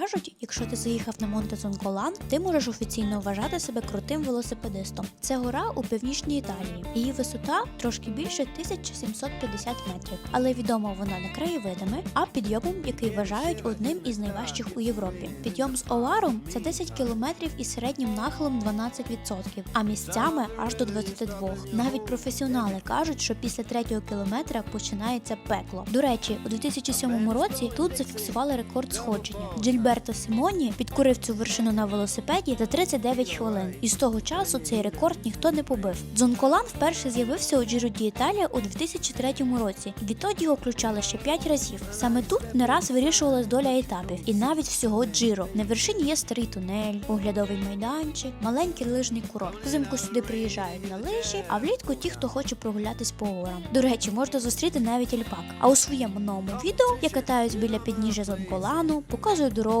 Кажуть, якщо ти заїхав на Монте Зонколан, ти можеш офіційно вважати себе крутим велосипедистом. Це гора у північній Італії. Її висота трошки більше 1750 метрів, але відома вона не краєвидами, а підйомом, який вважають одним із найважчих у Європі. Підйом з Оваром це 10 кілометрів із середнім нахилом 12%, а місцями аж до 22. Навіть професіонали кажуть, що після третього кілометра починається пекло. До речі, у 2007 році тут зафіксували рекорд сходження. Джильберто Симоні підкорив цю вершину на велосипеді за 39 хвилин, і з того часу цей рекорд ніхто не побив. Дзонколан вперше з'явився у Джиро Італія у 2003 році, і відтоді його включали ще 5 разів. Саме тут не раз вирішувалась доля етапів, і навіть всього Джиро. На вершині є старий тунель, оглядовий майданчик, маленький лижний курорт. Взимку сюди приїжджають на лижі, а влітку ті, хто хоче прогулятись по горам. До речі, можна зустріти навіть альпак. А у своєму новому відео я катаюсь біля підніжжя Зонколану, показую дорогу